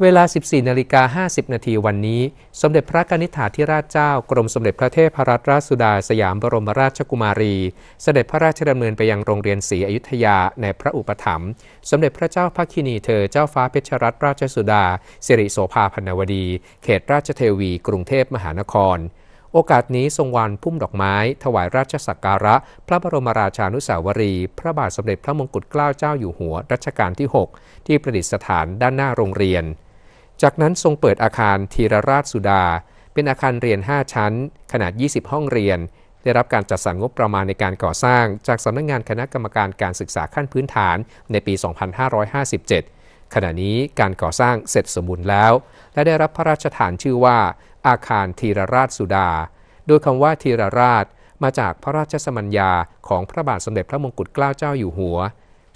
เวลา 14 นาฬิกา 50 นาทีวันนี้ สมเด็จพระกนิษฐาธิราชเจ้ากรมสมเด็จพระเทพรัตนราชสุดาสยามบรมราชกุมารี เสด็จพระราชดำเนินไปยังโรงเรียนศรีอยุธยาในพระอุปถัมภ์สมเด็จพระเจ้าพระคินีเธอเจ้าฟ้าเพชรรัตนราชสุดา สิริโสภาพันวดี เขตราชเทวี กรุงเทพมหานคร โอกาสนี้ทรงวานพุ่มดอกไม้ ถวายราชสักการะ พระบรมราชานุสาวรี พระบาทสมเด็จพระมงกุฎเกล้าเจ้าอยู่หัวรัชกาลที่ 6 ที่ประดิษฐานด้านหน้าโรงเรียน จากนั้นทรงเปิดอาคารธีรราชสุดา เป็นอาคารเรียน 5 ชั้น ขนาด 20 ห้องเรียน ได้รับการจัดสรรงบประมาณในการก่อสร้าง จากสำนักงงานคณะกรรมการการศึกษาขั้นพื้นฐานในปี 2557ขณะนี้การก่อสร้างเสร็จสมบูรณ์แล้ว และได้รับพระราชทานชื่อว่า อาคารธีรราชสุดา โดยคำว่าธีรราชมาจากพระราชสมัญญาของพระบาทสมเด็จพระมงกุฎเกล้าเจ้าอยู่หัว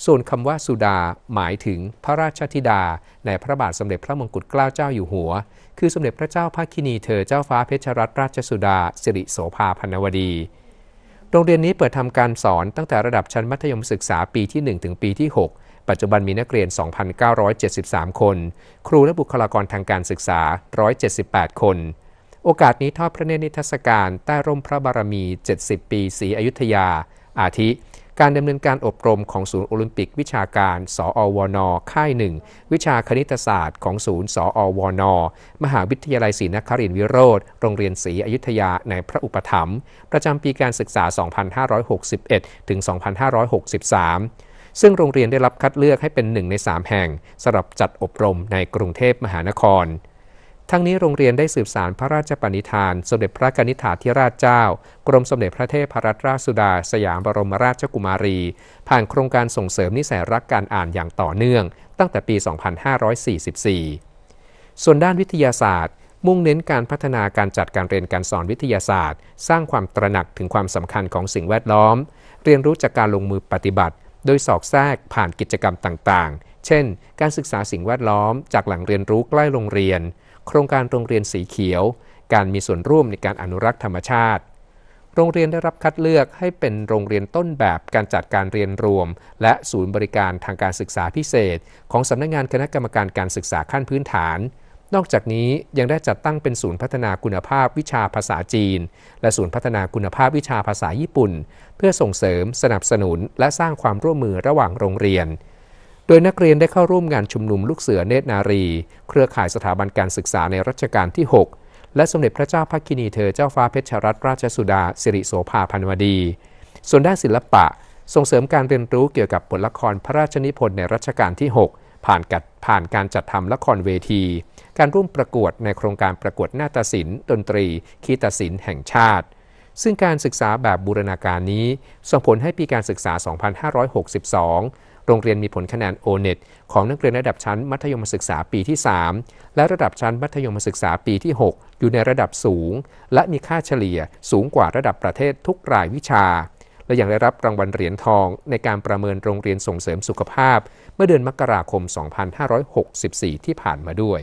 ส่วนคำว่าสุดาหมายถึงพระราชธิดา ในพระบาทสมเด็จพระมงกุฎเกล้าเจ้าอยู่หัว คือสมเด็จพระเจ้าภาคินีเธอเจ้าฟ้าเพชรรัตนราชสุดา สิริโสภาพันวดี โรงเรียนนี้เปิดทำการสอนตั้งแต่ระดับชั้นมัธยมศึกษาปีที่ 1 ถึงปีที่ 6 ปัจจุบันมีนักเรียน 2,973 คน ครูและบุคลากรทางการศึกษา 178 คน โอกาสนี้ทอดพระเนตรนิทรรศการใต้ร่มพระบารมี 70 ปีศรีอยุธยา อาทิ การดำเนินการอบรมของศูนย์โอลิมปิกวิชาการ สอวน ค่ายหนึ่ง วิชาคณิตศาสตร์ของศูนย์ สอวนมหาวิทยาลัยศรีนครินทร์วิโรธ โรงเรียนศรีอยุธยาในพระอุปถัมภ์ประจำปีการศึกษา 2561 ถึง 2563ซึ่งโรงเรียนได้รับคัดเลือกให้เป็นหนึ่งใน 3 แห่งสำหรับจัดอบรมในกรุงเทพมหานคร ทั้งนี้โรงเรียนได้สืบสารพระราชปณิธาน สมเด็จพระกนิษฐาธิราชเจ้า กรมสมเด็จพระเทพรัตนราชสุดา สยามบรมราชกุมารี ผ่านโครงการส่งเสริมนิสัยรักการอ่านอย่างต่อเนื่อง ตั้งแต่ปี 2544 ส่วนด้านวิทยาศาสตร์ มุ่งเน้นการพัฒนาการจัดการเรียนการสอนวิทยาศาสตร์ สร้างความตระหนักถึงความสำคัญของสิ่งแวดล้อม เรียนรู้จากการลงมือปฏิบัติ โดยสอกแทรกผ่านกิจกรรมต่างๆ เช่น การศึกษาสิ่งแวดล้อม จากหลังเรียนรู้ใกล้โรงเรียน โครงการโรงเรียนสีเขียว การมีส่วนร่วมในการอนุรักษ์ธรรมชาติ โรงเรียนได้รับคัดเลือกให้เป็นโรงเรียนต้นแบบการจัดการเรียนรวม และศูนย์บริการทางการศึกษาพิเศษ ของสำนักงานคณะกรรมการการศึกษาขั้นพื้นฐาน นอกจากนี้ยังได้จัดตั้งเป็นศูนย์พัฒนาคุณภาพวิชาภาษาจีน และศูนย์พัฒนาคุณภาพวิชาภาษาญี่ปุ่น เพื่อส่งเสริม สนับสนุน และสร้างความร่วมมือระหว่างโรงเรียน โดยนักเรียนได้เข้าร่วมงานชุมนุมลูกเสือเนตรนารี เครือข่ายสถาบันการศึกษาในรัชกาลที่ 6 และสมเด็จพระเจ้าพักคินีเธอเจ้าฟ้าเพชรรัตนราชสุดา สิริโสภาพันวดี ส่วนด้านศิลปะ ส่งเสริมการเรียนรู้เกี่ยวกับบทละครพระราชนิพนธ์ในรัชกาลที่ 6 ผ่านกัดผ่านการจัดทำละครเวที การร่วมประกวดในโครงการประกวดนาฏศิลป์ดนตรี คีตศิลป์แห่งชาติ ซึ่งการศึกษาแบบบูรณาการนี้ ส่งผลให้ปีการศึกษา 2562 โรงเรียนมีผลคะแนน o n e t ของนักเรียนระดับชั้นมัธยมศึกษาปีที่ 3 และระดับชั้นมัธยมศึกษาปีที่ 6 อยู่ในระดับสูง และมีค่าเฉลี่ยสูงกว่าระดับประเทศทุกรายวิชา และยังได้รับรางวัลเหรียญทองในการประเมินโรงเรียนส่งเสริมสุขภาพ เมื่อเดือนมกราคม 2564 ที่ผ่านมาด้วย